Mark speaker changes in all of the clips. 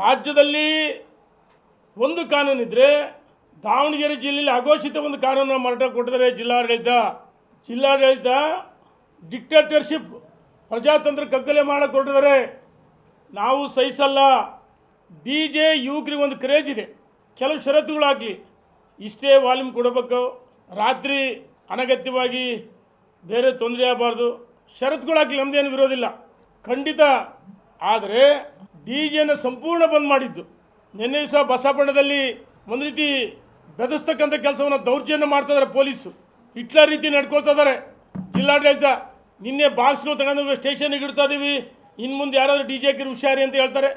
Speaker 1: ರಾಜ್ಯದಲ್ಲಿ ಒಂದು ಕಾನೂನಿದ್ರೆ ದಾವಣಗೆರೆ ಜಿಲ್ಲೆಯಲ್ಲಿ ಅಘೋಷಿತ ಒಂದು ಕಾನೂನು ಮಾರಾಟ ಕೊಟ್ಟಿದ್ದಾರೆ ಜಿಲ್ಲಾಡಳಿತ. ಜಿಲ್ಲಾಡಳಿತ ಡಿಕ್ಟೇಟರ್ಶಿಪ್ ಪ್ರಜಾತಂತ್ರ ಕಗ್ಗಲೆ ಮಾಡಕ್ಕೆ ಕೊಟ್ಟಿದ್ದಾರೆ ನಾವು ಸಹಿಸಲ್ಲ. ಡಿ ಜೆ ಯುವಕರಿಗೆ ಒಂದು ಕ್ರೇಜ್ ಇದೆ. ಕೆಲವು ಷರತ್ತುಗಳಾಗಲಿ. ಇಷ್ಟೇ ವಾಲ್ಯೂಮ್ ಕೊಡಬೇಕು. ರಾತ್ರಿ ಅನಗತ್ಯವಾಗಿ ಬೇರೆ ತೊಂದರೆ ಆಗಬಾರ್ದು. ಷರತ್ತುಗಳಾಗಲಿ ನಮ್ಮದೇನು ವಿರೋಧಿಲ್ಲ ಖಂಡಿತ. ಆದರೆ ಡಿ ಜೆನ ಸಂಪೂರ್ಣ ಬಂದ್ ಮಾಡಿದ್ದು. ನಿನ್ನೆ ದಿವಸ ಬಸಪಣ್ಣದಲ್ಲಿ ಒಂದು ರೀತಿ ಬೆದಸ್ತಕ್ಕಂಥ ಕೆಲಸವನ್ನು ದೌರ್ಜನ್ಯ ಮಾಡ್ತಾ ಪೊಲೀಸು. ಹಿಟ್ಲರ್ ರೀತಿ ನಡ್ಕೊಳ್ತಾ ಇದ್ದಾರೆ. ಜಿಲ್ಲಾಡಳಿತ, ನಿನ್ನೆ ಬಾಕ್ಸ್ಗಳು ತಗೊಂಡು ಸ್ಟೇಷನ್ಗೆ ಇಡ್ತಾ ಇದ್ದೀವಿ ಇನ್ನು ಮುಂದೆ ಯಾರಾದರೂ ಡಿ ಜೆ ಹಾಕಿರು ಹುಷಾರಿ ಅಂತ ಹೇಳ್ತಾರೆ.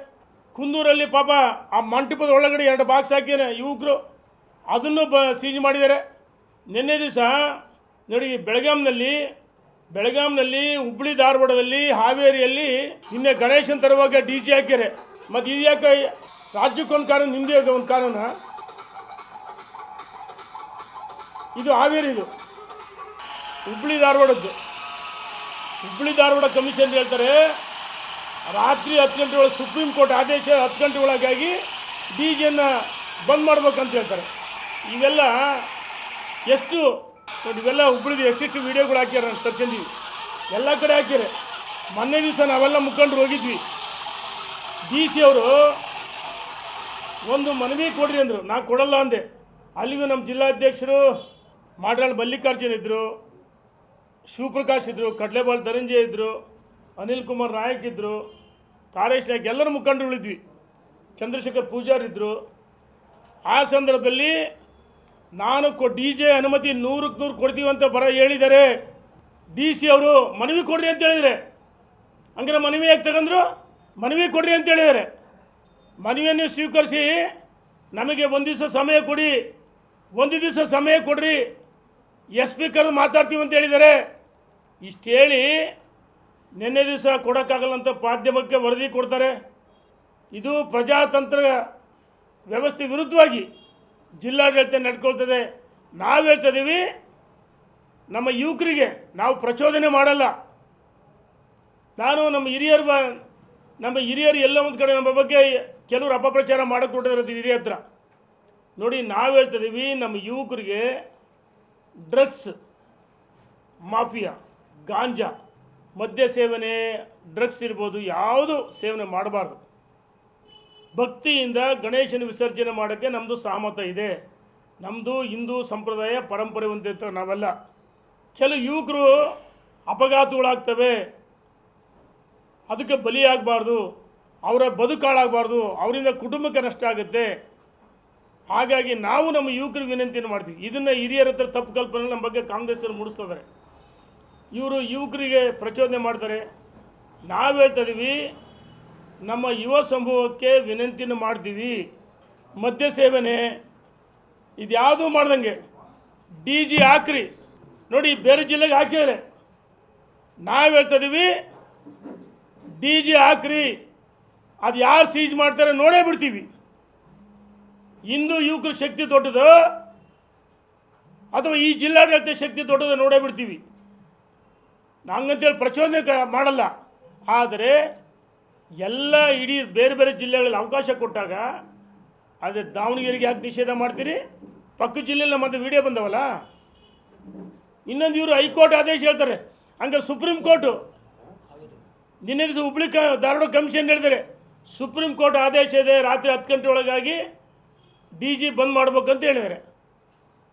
Speaker 1: ಕುಂದೂರಲ್ಲಿ ಪಾಪ ಆ ಮಂಟಪದ ಒಳಗಡೆ ಎರಡು ಬಾಕ್ಸ್ ಹಾಕಿದ್ದಾರೆ ಯುವಕರು. ಅದನ್ನು ಬ ಸೀಜ್ ಮಾಡಿದ್ದಾರೆ. ನಿನ್ನೆ ದಿವಸ ನೋಡಿ ಬೆಳಗಾಂನಲ್ಲಿ ಬೆಳಗಾಂನಲ್ಲಿ ಹುಬ್ಳಿ ಧಾರವಾಡದಲ್ಲಿ ಹಾವೇರಿಯಲ್ಲಿ ನಿನ್ನೆ ಗಣೇಶನ್ ತರುವಾಗ ಡಿ ಜೆ ಹಾಕ್ಯಾರೆ ಮತ್ತು ಇದು ಯಾಕೆ ರಾಜ್ಯಕ್ಕೊಂದು ಕಾನೂನು ನಿಮ್ಮದೇ ಒಂದು ಕಾರಣ ಇದು ಹಾವೇರಿ ಇದು. ಹುಬ್ಳಿ ಧಾರವಾಡದ್ದು. ಹುಬ್ಳಿ ಧಾರವಾಡ ಕಮಿಷನ್ ಹೇಳ್ತಾರೆ, ರಾತ್ರಿ ಹತ್ತು ಗಂಟೆ ಒಳಗೆ ಸುಪ್ರೀಂ ಕೋರ್ಟ್ ಆದೇಶ ಹತ್ತು ಗಂಟೆ ಒಳಗಾಗಿ ಡಿ ಜಿಯನ್ನು ಬಂದ್ ಮಾಡ್ಬೇಕಂತ ಹೇಳ್ತಾರೆ. ಇವೆಲ್ಲ ಎಷ್ಟು ನೋಡಿ ಇವೆಲ್ಲ ಹುಬ್ಳಿದು ಎಷ್ಟೆಷ್ಟು ವೀಡಿಯೋಗಳು ಹಾಕ್ಯಾರ ತರ್ಸಿದ್ದೀವಿ ಎಲ್ಲ ಕಡೆ ಹಾಕ್ಯಾರೆ. ಮೊನ್ನೆ ದಿವಸ ನಾವೆಲ್ಲ ಮುಖಂಡರು ಹೋಗಿದ್ವಿ. ಡಿ ಸಿ ಅವರು, ಒಂದು ಮನವಿ ಕೊಡ್ರಿ ಅಂದರು. ನಾ ಕೊಡಲ್ಲ ಅಂದೆ. ಅಲ್ಲಿಗೂ ನಮ್ಮ ಜಿಲ್ಲಾಧ್ಯಕ್ಷರು ಮಾಡಾಳ್ ಮಲ್ಲಿಕಾರ್ಜುನ್ ಇದ್ದರು ಶಿವಪ್ರಕಾಶ್ ಇದ್ದರು ಕಡ್ಲೆಬಾಳ್ ಧನಂಜಯ ಇದ್ದರು ಅನಿಲ್ ಕುಮಾರ್ ನಾಯಕ್ ಇದ್ದರು ತಾರೇಶ್ ನಾಯಕ್, ಎಲ್ಲರ ಮುಖಂಡರುಗಳಿದ್ವಿ. ಚಂದ್ರಶೇಖರ್ ಪೂಜಾರ್ ಇದ್ದರು ಆ ಸಂದರ್ಭದಲ್ಲಿ ನಾನು ಕೊ ಡಿ ಜೆ ಅನುಮತಿ ನೂರಕ್ಕೆ ನೂರು ಕೊಡ್ತೀವಿ ಅಂತ ಬರ ಹೇಳಿದ್ದಾರೆ ಡಿ ಸಿ ಅವರು ಮನವಿ ಕೊಡ್ರಿ ಅಂತ ಹೇಳಿದರೆ. ಹಂಗಾರೆ ಮನವಿ ಯಾಕೆ ತಗೊಂಡ್ರು? ಮನವಿ ಕೊಡ್ರಿ ಅಂತ ಹೇಳಿದ್ದಾರೆ ಮನವಿಯನ್ನು ಸ್ವೀಕರಿಸಿ ನಮಗೆ ಒಂದು ದಿವಸ ಸಮಯ ಕೊಡಿ. ಒಂದು ದಿವಸ ಸಮಯ ಕೊಡ್ರಿ. ಎಸ್ ಪಿ ಕರೆದು ಮಾತಾಡ್ತೀವಿ ಅಂತ ಹೇಳಿದ್ದಾರೆ ಇಷ್ಟು ಹೇಳಿ ನಿನ್ನೆ ದಿವಸ ಕೊಡೋಕ್ಕಾಗಲ್ಲ ಅಂತ ಮಾಧ್ಯಮಕ್ಕೆ ವರದಿ ಕೊಡ್ತಾರೆ. ಇದು ಪ್ರಜಾತಂತ್ರ ವ್ಯವಸ್ಥೆ ವಿರುದ್ಧವಾಗಿ ಜಿಲ್ಲಾಡಳಿತ ನಡ್ಕೊಳ್ತದೆ. ನಾವು ಹೇಳ್ತಾ ಇದೀವಿ ನಮ್ಮ ಯುವಕರಿಗೆ ನಾವು ಪ್ರಚೋದನೆ ಮಾಡಲ್ಲ. ನಾನು ನಮ್ಮ ಹಿರಿಯರು ಬ, ನಮ್ಮ ಹಿರಿಯರು ಎಲ್ಲ ಒಂದು ಕಡೆ ನಮ್ಮ ಬಗ್ಗೆ ಕೆಲವರು ಅಪಪ್ರಚಾರ ಮಾಡಕ್ಕೆ ಕೊಟ್ಟಿದ್ದಾರೆ ಹಿರಿಯ ಹತ್ರ. ನೋಡಿ, ನಾವು ಹೇಳ್ತಾ ಇದೀವಿ ನಮ್ಮ ಯುವಕರಿಗೆ ಡ್ರಗ್ಸ್, ಮಾಫಿಯಾ, ಗಾಂಜಾ, ಮದ್ಯ ಸೇವನೆ, ಡ್ರಗ್ಸ್ ಇರ್ಬೋದು, ಯಾವುದು ಸೇವನೆ ಮಾಡಬಾರ್ದು. ಭಕ್ತಿಯಿಂದ ಗಣೇಶನ ವಿಸರ್ಜನೆ ಮಾಡೋಕ್ಕೆ ನಮ್ಮದು ಸಹಮತ ಇದೆ. ನಮ್ಮದು ಹಿಂದೂ ಸಂಪ್ರದಾಯ ಪರಂಪರೆ ಹೊಂದಿತ್ತು ನಾವೆಲ್ಲ. ಕೆಲವು ಯುವಕರು ಅಪಘಾತಗಳಾಗ್ತವೆ. ಅದಕ್ಕೆ ಬಲಿಯಾಗಬಾರ್ದು. ಅವರ ಬದುಕಾಳಾಗಬಾರ್ದು. ಅವರಿಂದ ಕುಟುಂಬಕ್ಕೆ ನಷ್ಟ ಆಗುತ್ತೆ. ಹಾಗಾಗಿ ನಾವು ನಮ್ಮ ಯುವಕರು ವಿನಂತಿಯನ್ನು ಮಾಡ್ತೀವಿ. ಇದನ್ನು ಹಿರಿಯರ ಹತ್ರ ತಪ್ಪು ಕಲ್ಪನೆ ನಮ್ಮ ಬಗ್ಗೆ ಕಾಂಗ್ರೆಸ್ಸರು ಮೂಡಿಸ್ತಿದ್ದಾರೆ. ಇವರು ಯುವಕರಿಗೆ ಪ್ರಚೋದನೆ ಮಾಡ್ತಾರೆ. ನಾವು ಹೇಳ್ತಾ ಇದೀವಿ ನಮ್ಮ ಯುವ ಸಮೂಹಕ್ಕೆ ವಿನಂತಿಯನ್ನು ಮಾಡ್ತೀವಿ. ಮದ್ಯ ಸೇವನೆ ಇದ್ಯಾವುದೂ ಮಾಡ್ದಂಗೆ. ಡಿ ಜಿ ಹಾಕ್ರಿ. ನೋಡಿ, ಬೇರೆ ಜಿಲ್ಲೆಗೆ ಹಾಕಿದರೆ ನಾವು ಹೇಳ್ತಾ ಇದೀವಿ, ಡಿ ಜಿ ಹಾಕ್ರಿ. ಅದು ಯಾರು ಸೀಜ್ ಮಾಡ್ತಾರೆ ನೋಡೇ ಬಿಡ್ತೀವಿ. ಇಂದು ಯುವಕರ ಶಕ್ತಿ ದೊಡ್ಡದು. ಅಥವಾ ಈ ಜಿಲ್ಲಾಡಳಿತ ಶಕ್ತಿ ದೊಡ್ಡದು ನೋಡೇ ಬಿಡ್ತೀವಿ. ನಂಗಂತೇಳಿ ಪ್ರಚೋದನೆ ಮಾಡಲ್ಲ. ಆದರೆ ಎಲ್ಲ ಇಡೀ ಬೇರೆ ಬೇರೆ ಜಿಲ್ಲೆಗಳಲ್ಲಿ ಅವಕಾಶ ಕೊಟ್ಟಾಗ, ಅದೇ ದಾವಣಗೆರೆಗೆ ಯಾಕೆ ನಿಷೇಧ ಮಾಡ್ತೀರಿ? ಪಕ್ಕ ಜಿಲ್ಲೆಯಲ್ಲಿ ಮತ್ತೆ ವಿಡಿಯೋ ಬಂದವಲ್ಲ? ಇನ್ನೊಂದು ಇವರು ಹೈಕೋರ್ಟ್ ಆದೇಶ ಹೇಳ್ತಾರೆ. ಹಂಗೆ ಸುಪ್ರೀಂ ಕೋರ್ಟು. ನಿನ್ನೆ ದಿವಸ ಹುಬ್ಳಿ ಕ, ಧಾರವಾಡ ಕಮಿಷನ್ ಹೇಳಿದ್ದಾರೆ. ಸುಪ್ರೀಂ ಕೋರ್ಟ್ ಆದೇಶ ಇದೆ, ರಾತ್ರಿ ಹತ್ತು ಗಂಟೆ ಒಳಗಾಗಿ ಡಿ ಜಿ ಬಂದ್ ಮಾಡ್ಬೇಕಂತ ಹೇಳಿದ್ದಾರೆ.